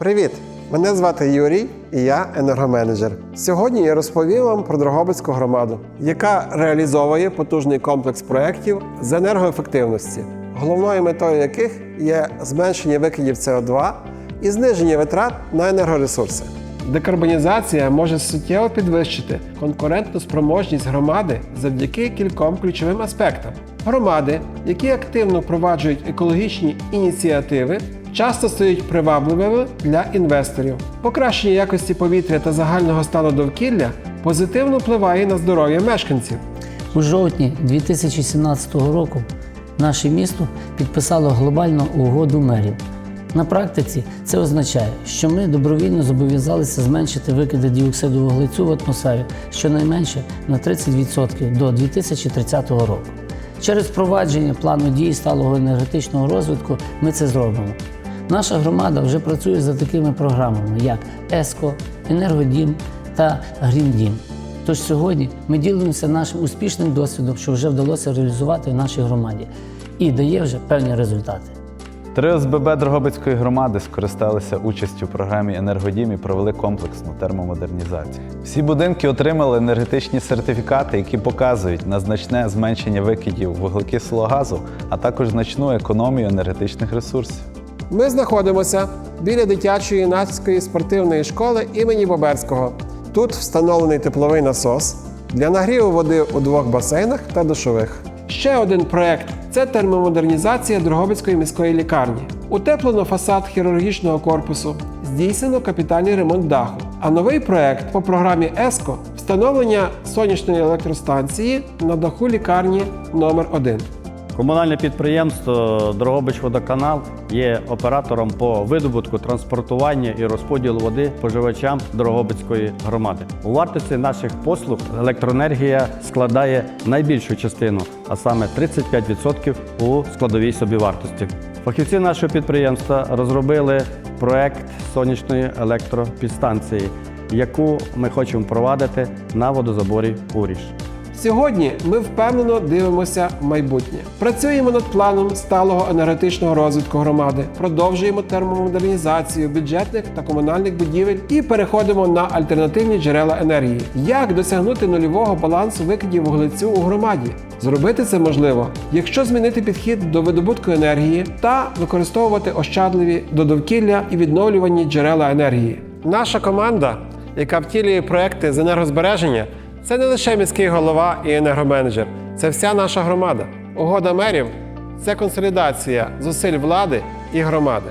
Привіт! Мене звати Юрій і я енергоменеджер. Сьогодні я розповім вам про Дрогобицьку громаду, яка реалізовує потужний комплекс проєктів з енергоефективності, головною метою яких є зменшення викидів СО2 і зниження витрат на енергоресурси. Декарбонізація може суттєво підвищити конкурентну спроможність громади завдяки кільком ключовим аспектам. Громади, які активно впроваджують екологічні ініціативи, часто стають привабливими для інвесторів. Покращення якості повітря та загального стану довкілля позитивно впливає на здоров'я мешканців. У жовтні 2017 року наше місто підписало глобальну угоду мерів. На практиці це означає, що ми добровільно зобов'язалися зменшити викиди діоксиду вуглецю в атмосфері щонайменше на 30% до 2030 року. Через впровадження плану дій сталого енергетичного розвитку ми це зробимо. Наша громада вже працює за такими програмами, як ЕСКО, Енергодім та Гріндім. Тож сьогодні ми ділимося нашим успішним досвідом, що вже вдалося реалізувати в нашій громаді, і дає вже певні результати. Три ОСББ Дрогобицької громади скористалися участю в програмі Енергодім і провели комплексну термомодернізацію. Всі будинки отримали енергетичні сертифікати, які показують на значне зменшення викидів вуглекислого газу, а також значну економію енергетичних ресурсів. Ми знаходимося біля дитячої юнацької спортивної школи імені Боберського. Тут встановлений тепловий насос для нагріву води у двох басейнах та душових. Ще один проект це термомодернізація Дрогобицької міської лікарні. Утеплено фасад хірургічного корпусу, здійснено капітальний ремонт даху. А новий проект по програмі ЕСКО встановлення сонячної електростанції на даху лікарні номер 1 Комунальне підприємство Дрогобичводоканал є оператором по видобутку, транспортуванню і розподілу води споживачам Дрогобицької громади. У вартості наших послуг електроенергія складає найбільшу частину, а саме 35% у складовій собівартості. Фахівці нашого підприємства розробили проект сонячної електропідстанції, яку ми хочемо провадити на водозаборі Уріж. Сьогодні ми впевнено дивимося в майбутнє. Працюємо над планом сталого енергетичного розвитку громади, продовжуємо термомодернізацію бюджетних та комунальних будівель і переходимо на альтернативні джерела енергії. Як досягнути нульового балансу викидів вуглецю у громаді? Зробити це можливо, якщо змінити підхід до видобутку енергії та використовувати ощадливі до довкілля і відновлювані джерела енергії. Наша команда, яка втілює проекти з енергозбереження, це не лише міський голова і енергоменеджер, це вся наша громада. Угода мерів це консолідація зусиль влади і громади.